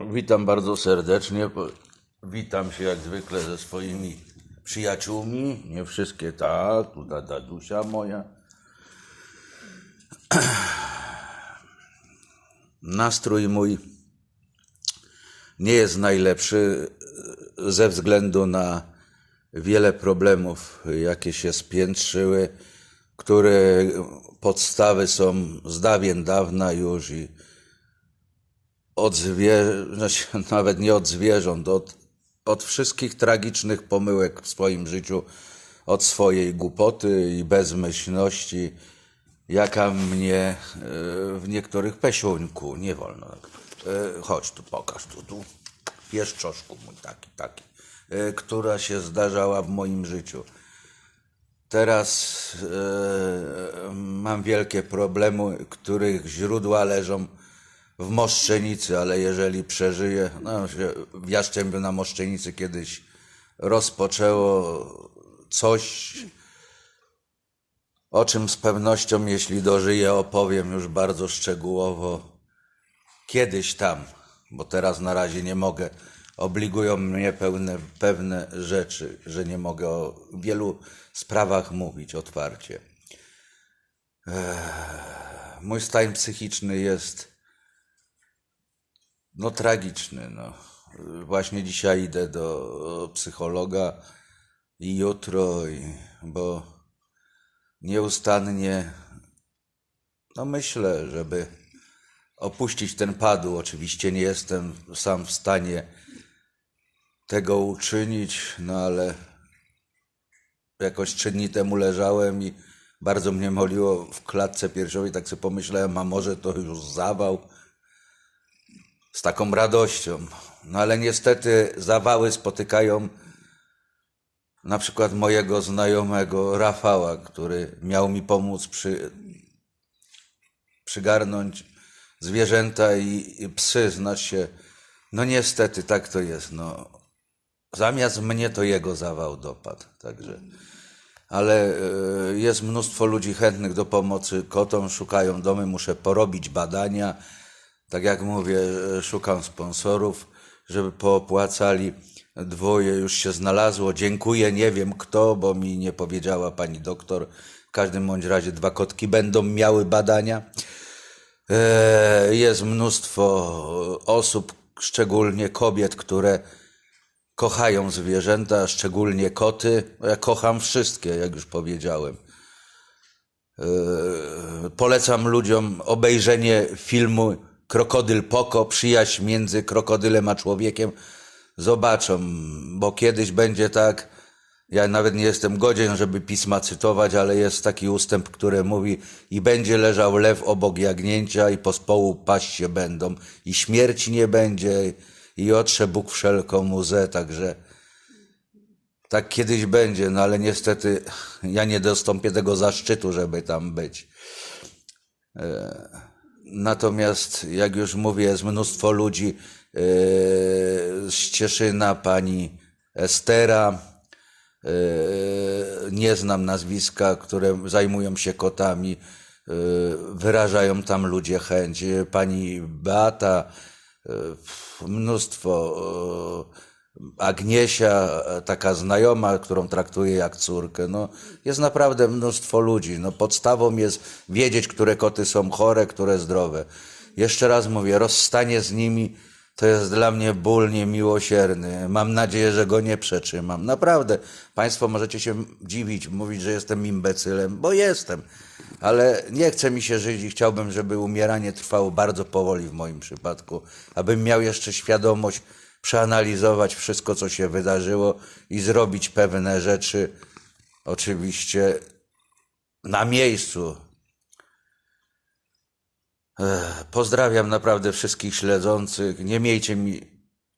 Witam bardzo serdecznie. Witam się jak zwykle ze swoimi przyjaciółmi. Nie wszystkie tak. Tu da Dadusia moja. Nastrój mój nie jest najlepszy e, ze względu na wiele problemów, jakie się spiętrzyły, które podstawy są z dawien dawna już i od zwierząt, znaczy nawet nie od zwierząt, od, od wszystkich tragicznych pomyłek w swoim życiu, od swojej głupoty i bezmyślności, jaka mnie e, w niektórych pesiońku, nie wolno. E, Chodź tu, pokaż tu, tu, pieszczoszku mój taki, taki, e, która się zdarzała w moim życiu. Teraz mam wielkie problemy, których źródła leżą w Moszczenicy, ale jeżeli przeżyję, no się w na Moszczenicy kiedyś rozpoczęło coś, o czym z pewnością, jeśli dożyję, opowiem już bardzo szczegółowo kiedyś tam, bo teraz na razie nie mogę. Obligują mnie pewne, pewne rzeczy, że nie mogę o wielu sprawach mówić otwarcie. Mój stan psychiczny jest no tragiczny. No. Właśnie dzisiaj idę do psychologa i jutro, i, bo nieustannie no myślę, żeby opuścić ten padł. Oczywiście nie jestem sam w stanie tego uczynić, no ale jakoś trzy dni temu leżałem i bardzo mnie moliło w klatce piersiowej, tak sobie pomyślałem, a może to już zawał z taką radością. No ale niestety zawały spotykają na przykład mojego znajomego Rafała, który miał mi pomóc przy, przygarnąć zwierzęta i, i psy, się. No niestety tak to jest. No. Zamiast mnie to jego zawał dopadł. Także. Ale e, jest mnóstwo ludzi chętnych do pomocy kotom, szukają domy, muszę porobić badania. Tak jak mówię, e, szukam sponsorów, żeby poopłacali. Dwoje już się znalazło. Dziękuję, nie wiem kto, bo mi nie powiedziała pani doktor. W każdym bądź razie dwa kotki będą miały badania. E, Jest mnóstwo osób, szczególnie kobiet, które kochają zwierzęta, szczególnie koty. Ja kocham wszystkie, jak już powiedziałem. E, Polecam ludziom obejrzenie filmu Krokodyl Poko, przyjaźń między krokodylem a człowiekiem. Zobaczą, bo kiedyś będzie tak, ja nawet nie jestem godzien, żeby pisma cytować, ale jest taki ustęp, który mówi i będzie leżał lew obok jagnięcia i pospołu paść się będą i śmierci nie będzie i otrze Bóg wszelką łzę, także tak kiedyś będzie, no ale niestety ja nie dostąpię tego zaszczytu, żeby tam być. Natomiast, jak już mówię, jest mnóstwo ludzi yy, z Cieszyna, pani Estera, yy, nie znam nazwiska, które zajmują się kotami, yy, wyrażają tam ludzie chęć. Pani Beata, mnóstwo. Agniesia, e, taka znajoma, którą traktuję jak córkę. No, jest naprawdę mnóstwo ludzi. No, podstawą jest wiedzieć, które koty są chore, które zdrowe. Jeszcze raz mówię, rozstanie z nimi to jest dla mnie ból niemiłosierny. Mam nadzieję, że go nie przetrzymam. Naprawdę, Państwo możecie się dziwić, mówić, że jestem imbecylem, bo jestem. Ale nie chce mi się żyć i chciałbym, żeby umieranie trwało bardzo powoli w moim przypadku, abym miał jeszcze świadomość, przeanalizować wszystko, co się wydarzyło i zrobić pewne rzeczy, oczywiście na miejscu. Pozdrawiam naprawdę wszystkich śledzących. Nie miejcie mi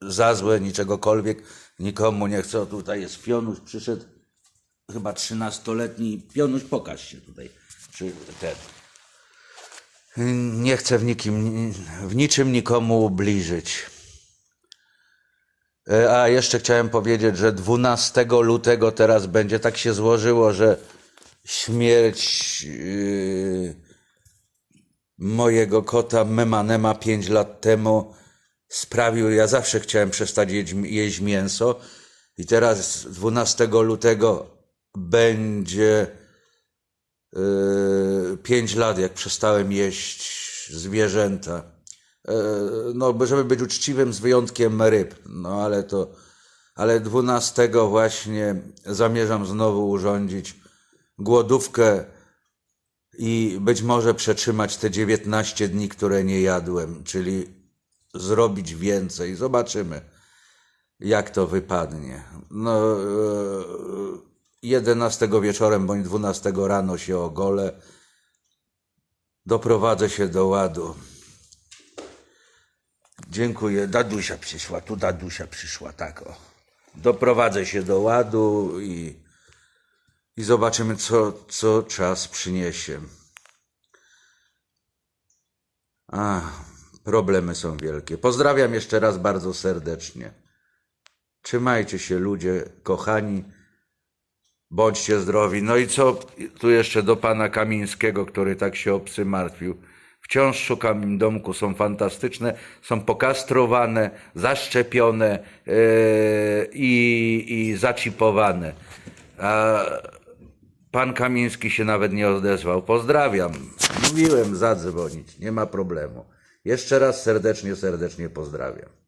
za złe niczegokolwiek. Nikomu nie chcę. Tutaj jest Pionuś, przyszedł chyba 13-letni. Pionuś, pokaż się tutaj. Czy ten. Nie chcę w, nikim, w niczym nikomu ubliżyć. E, A jeszcze chciałem powiedzieć, że 12 lutego teraz będzie, tak się złożyło, że śmierć yy, mojego kota Memanema 5 lat temu sprawił, ja zawsze chciałem przestać jeść, mięso i teraz 12 lutego będzie yy, 5 lat, jak przestałem jeść zwierzęta. Yy, no, żeby być uczciwym, z wyjątkiem ryb. No, ale to, ale 12 właśnie zamierzam znowu urządzić głodówkę i być może przetrzymać te 19 dni, które nie jadłem, czyli zrobić więcej. Zobaczymy, jak to wypadnie. No, e, 11 wieczorem bądź 12 rano się ogolę. Doprowadzę się do ładu. Dziękuję. Dadusia przyszła. Tu Dadusia przyszła, tak o. Doprowadzę się do ładu i, i zobaczymy, co, co czas przyniesie. A, problemy są wielkie. Pozdrawiam jeszcze raz bardzo serdecznie. Trzymajcie się, ludzie kochani. Bądźcie zdrowi. No i co tu jeszcze do pana Kamińskiego, który tak się o psy martwił. Wciąż szukam im domku, są fantastyczne, są pokastrowane, zaszczepione yy, i, i zaczipowane. A pan Kamiński się nawet nie odezwał. Pozdrawiam. Mówiłem zadzwonić, nie ma problemu. Jeszcze raz serdecznie, serdecznie pozdrawiam.